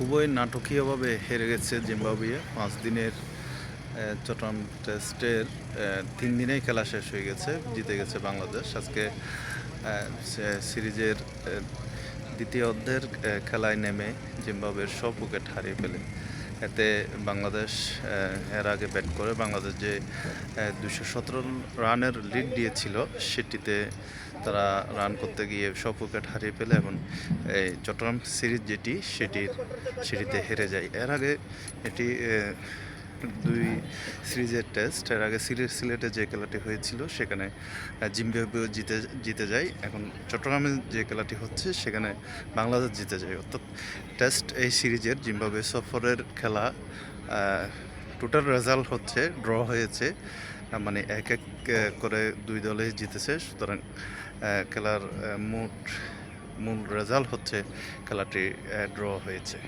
খুবই নাটকীয়ভাবে হেরে গেছে জিম্বাবুয়ে। পাঁচ দিনের চট্টগ্রাম টেস্টের তিন দিনেই খেলা শেষ হয়ে গেছে, জিতে গেছে বাংলাদেশ। আজকে সিরিজের দ্বিতীয় অর্ধের খেলায় নেমে জিম্বাবুয়ের সব উইকেট হারিয়ে ফেলে। এতে বাংলাদেশ এর আগে ব্যাট করে বাংলাদেশ যে দুশো সতেরো রানের লিড দিয়েছিল, সেটিতে তারা রান করতে গিয়ে সব উইকেট হারিয়ে ফেলে এবং, এই চট্টগ্রাম সিরিজ যেটি, সেটির, সেটিতে হেরে যায়। এর আগে এটি দুই সিরিজের টেস্ট এর আগে সিলেট সিলেটে যে খেলাটি হয়েছিল, সেখানে জিম্বাবুয়ে জিতে জিতে যায়। এখন চট্টগ্রামে যে খেলাটি হচ্ছে, সেখানে বাংলাদেশ জিতে যায়। অর্থাৎ টেস্ট এই সিরিজের জিম্বাবুয়ে সফরের খেলা টোটাল রেজাল্ট হচ্ছে ড্র হয়েছে। মানে এক এক করে দুই দলে জিতেছে। সুতরাং খেলার মোট, মূল রেজাল্ট হচ্ছে, খেলাটি ড্র হয়েছে।